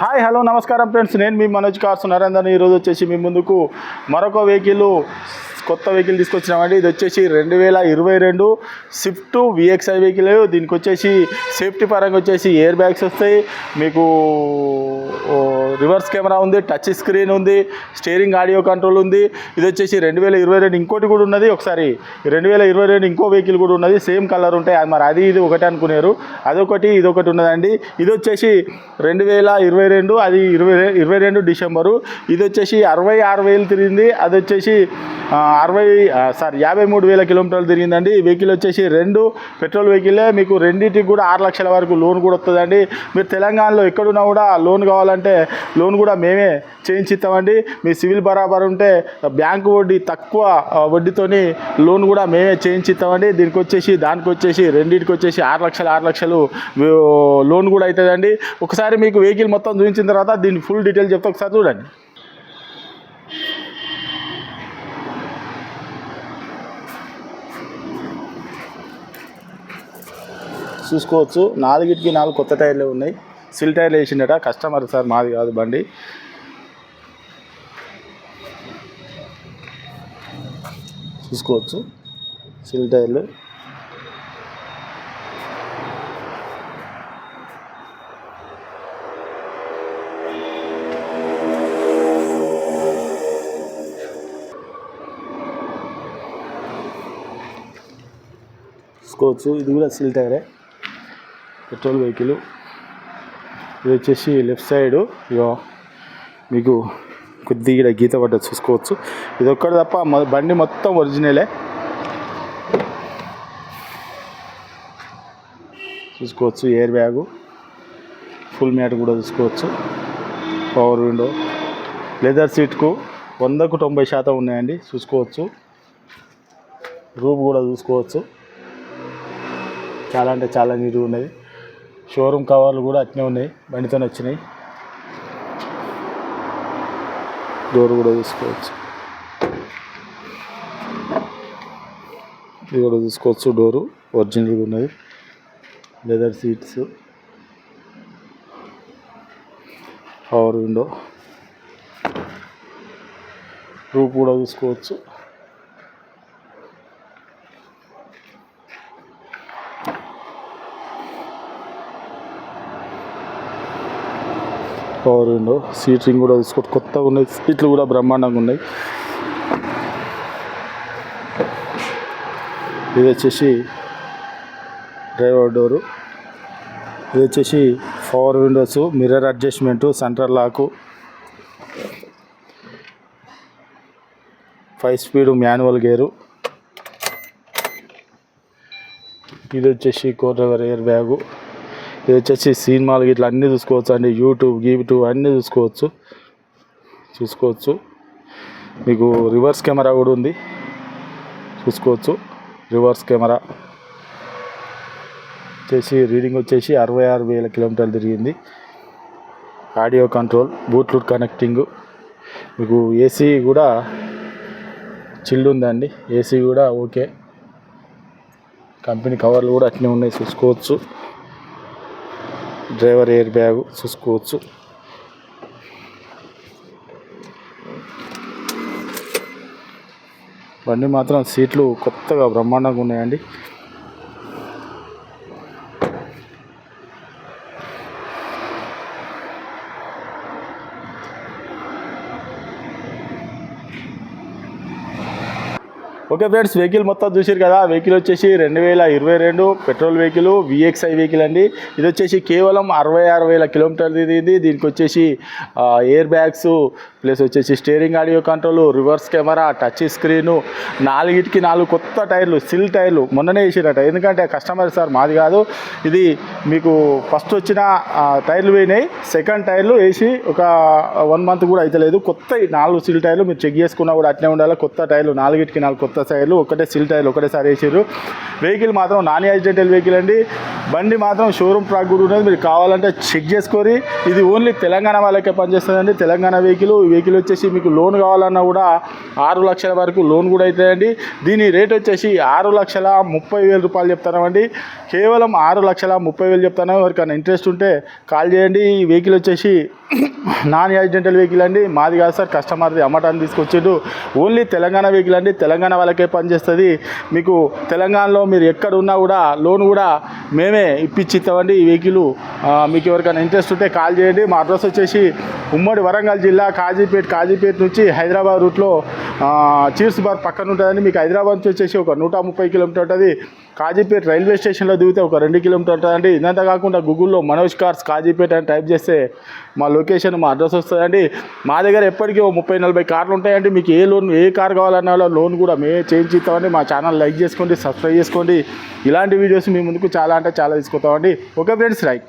Hi hello నమస్కారం friends. నేను మీ Manoj cars Narender. ఈరోజు వచ్చేసి మీ ముందుకు మరొక వెహికల్ కొత్త వెహికల్ తీసుకొచ్చినామండి. ఇది వచ్చేసి రెండు వేల ఇరవై రెండు స్విఫ్ట్ విఎక్స్ఐ వెహికల్ దీనికి వచ్చేసి సేఫ్టీ పరంగా వచ్చేసి ఎయిర్ బ్యాగ్స్ వస్తాయి. మీకు రివర్స్ కెమెరా ఉంది టచ్ స్క్రీన్ ఉంది స్టీరింగ్ ఆడియో కంట్రోల్ ఉంది. ఇది వచ్చేసి రెండు వేల ఇరవై రెండు ఇంకోటి కూడా ఉన్నది. ఒకసారి రెండు వేల ఇరవై రెండు ఇంకో వెహికల్ కూడా ఉన్నది. సేమ్ కలర్ ఉంటాయి. అది మరి అది ఇది ఒకటి అనుకునేరు. అదొకటి ఇదొకటి ఉన్నదండి. ఇది వచ్చేసి రెండు వేల ఇరవై రెండు అది ఇరవై ఇరవై రెండు డిసెంబరు. ఇది వచ్చేసి అరవై ఆరు వేలు తిరిగింది. అది వచ్చేసి అరవై సారీ యాభై మూడు వేల కిలోమీటర్లు తిరిగిందండి. ఈ వెహికల్ వచ్చేసి రెండు పెట్రోల్ వెహికలే. మీకు రెండింటికి కూడా ఆరు లక్షల వరకు లోన్ కూడా వస్తుందండి. మీరు తెలంగాణలో ఎక్కడున్నా కూడా లోన్ కావాలంటే లోన్ కూడా మేమే చేయించిస్తామండి. మీ సివిల్ బరాబర్ ఉంటే బ్యాంకు వడ్డీ తక్కువ వడ్డీతోని లోన్ కూడా మేమే చేయించిస్తామండి. దీనికి వచ్చేసి దానికి వచ్చేసి రెండింటికి వచ్చేసి ఆరు లక్షలు ఆరు లక్షలు లోన్ కూడా అవుతుందండి ఒకసారి మీకు వెహికల్ మొత్తం చూపించిన తర్వాత దీని ఫుల్ డీటెయిల్ చెప్తే ఒకసారి చూడండి. చూసుకోవచ్చు. నాలుగిటికి నాలుగు కొత్త టైర్లు ఉన్నాయి. సిల్ టైర్లు వేసిండట కస్టమర్ సార్ మాది కాదు బండి. చూసుకోవచ్చు. సిల్ టైర్లు చూసుకోవచ్చు. ఇది కూడా సిల్ టైరే పెట్రోల్ వెహికల్. ఇది వచ్చేసి లెఫ్ట్ సైడ్. ఇగో మీకు కొద్దిగా గీత పడ్డ చూసుకోవచ్చు. ఇది ఒక్కటి తప్ప బండి మొత్తం ఒరిజినలే చూసుకోవచ్చు ఎయిర్ బ్యాగు ఫుల్ మ్యాట్ కూడా చూసుకోవచ్చు. పవర్ విండో లెదర్ సీట్కు వందకు తొంభై శాతం ఉన్నాయండి. చూసుకోవచ్చు. రూమ్ కూడా చూసుకోవచ్చు. చాలా అంటే చాలా నీట్గా ఉన్నది. షోరూమ్ కవర్లు కూడా అట్నే ఉన్నాయి. బండితో వచ్చినాయి. డోర్ కూడా చూసుకోవచ్చు ఇది కూడా చూసుకోవచ్చు డోరు. ఒరిజినల్గా ఉన్నది. Leather seats. Power window. Roof కూడా చూసుకోవచ్చు పవర్ విండో సీటింగ్ కూడా చూసుకోవచ్చు కొత్తగా ఉన్నాయి సీట్లు కూడా బ్రహ్మాండంగా ఉన్నాయి. ఇది వచ్చేసి డ్రైవర్ డోరు. ఇది వచ్చేసి power windows mirror adjustment central lock. Five speed manual gear. ఇది వచ్చేసి కోర్ డ్రైవర్ ఎయిర్ బ్యాగు. ఇది వచ్చేసి సినిమాలు ఇట్లా అన్నీ చూసుకోవచ్చు అండి. యూట్యూబ్ గీట్యూబ్ అన్నీ చూసుకోవచ్చు. చూసుకోవచ్చు. మీకు రివర్స్ కెమెరా కూడా ఉంది. చూసుకోవచ్చు. Reverse camera. వచ్చేసి రీడింగ్ వచ్చేసి అరవై ఆరు వేల కిలోమీటర్లు తిరిగింది. ఆడియో కంట్రోల్ బ్లూటూత్ కనెక్టింగ్ మీకు ఏసీ కూడా చిల్డ్ ఉందండి. ఏసీ కూడా ఓకే. కంపెనీ కవర్లు కూడా అట్నే ఉన్నాయి. చూసుకోవచ్చు. డ్రైవర్ ఎయిర్ బ్యాగ్ చూసుకోవచ్చు. బండి మాత్రం సీట్లు కొత్తగా బ్రహ్మాండంగా ఉన్నాయండి. ఓకే ఫ్రెండ్స్ వెహికల్ మొత్తం చూసారు కదా వెహికల్ వచ్చేసి రెండు వేల ఇరవై రెండు పెట్రోల్ వెహికల్ విఎక్స్ఐ వెహికల్ అండి. ఇది వచ్చేసి కేవలం అరవై ఆరు వేల కిలోమీటర్లు తిరిగింది. దీనికి వచ్చేసి ఎయిర్ బ్యాగ్స్ ప్లస్ వచ్చేసి steering audio control reverse camera touch screen నాలుగిటికి నాలుగు కొత్త టైర్లు సిల్ టైర్లు మొన్ననే వేసిరట. ఎందుకంటే కస్టమర్ సార్ మాది కాదు. ఇది మీకు ఫస్ట్ వచ్చిన టైర్లు పోయినాయి. సెకండ్ టైర్లు వేసి ఒక వన్ మంత్ కూడా అవుతలేదు కొత్త నాలుగు సిల్ టైర్లు మీరు చెక్ చేసుకున్నా కూడా అట్నే ఉండాలి. కొత్త టైర్లు నాలుగిటికి నాలుగు కొత్త టైర్లు ఒకటే సిల్ టైర్లు ఒకటేసారి వేసారు వెహికల్ మాత్రం నాన్ యాక్సిడెంటల్ వెహికల్ అండి. బండి మాత్రం షోరూమ్ ట్రాక్ కూడా ఉన్నది. మీరు కావాలంటే చెక్ చేసుకొని ఇది ఓన్లీ తెలంగాణ వాళ్ళకే పనిచేస్తుందండి. తెలంగాణ వెహికల్ ఈ వెహికల్ వచ్చేసి మీకు లోన్ కావాలన్నా కూడా ఆరు లక్షల వరకు లోన్ కూడా అవుతాయండి దీని రేట్ వచ్చేసి ఆరు లక్షల ముప్పై వేల రూపాయలు చెప్తానండి కేవలం ఆరు లక్షల ముప్పై వేలు చెప్తాను ఎవరికైనా ఇంట్రెస్ట్ ఉంటే కాల్ చేయండి. ఈ వెహికల్ వచ్చేసి నాన్ యాక్సిడెంటల్ వెహికల్ అండి. మాది కాదు సార్ కస్టమర్ది అమ్మటాన్ని తీసుకొచ్చిండు. ఓన్లీ తెలంగాణ వెహికల్ అండి. తెలంగాణ వాళ్ళకే పనిచేస్తుంది. మీకు తెలంగాణలో మీరు ఎక్కడ ఉన్నా కూడా లోన్ కూడా మేమే ఇప్పించి ఈ వెహికల్. మీకు ఎవరికైనా ఇంట్రెస్ట్ ఉంటే కాల్ చేయండి. మా అడ్రస్ వచ్చేసి ఉమ్మడి వరంగల్ జిల్లా కాజీపేట కాజీపేట నుంచి హైదరాబాద్ రూట్లో చీర్స్ బార్ పక్కన ఉంటుందండి మీకు హైదరాబాద్ నుంచి వచ్చేసి ఒక నూట ముప్పై కిలోమీటర్ ఉంటుంది. కాజీపేట రైల్వే స్టేషన్లో దిగితే ఒక రెండు కిలోమీటర్ ఉంటుందండి ఇదంతా కాకుండా గూగుల్లో మనోజ్ కార్స్ కాజీపేట అని టైప్ చేస్తే మా లొకేషన్ మా అడ్రస్ వస్తుందండి. మా దగ్గర ఎప్పటికీ ఓ ముప్పై నలభై కార్లు ఉంటాయండి. మీకు ఏ లోన్ ఏ కార్ కావాలన్నా లోన్ కూడా మేము చేంజ్ ఇస్తామండి మా ఛానల్ లైక్ చేసుకోండి సబ్స్క్రైబ్ చేసుకోండి. ఇలాంటి వీడియోస్ మీ ముందుకు చాలా అంటే చాలా తీసుకొస్తామండి. Okay friends right.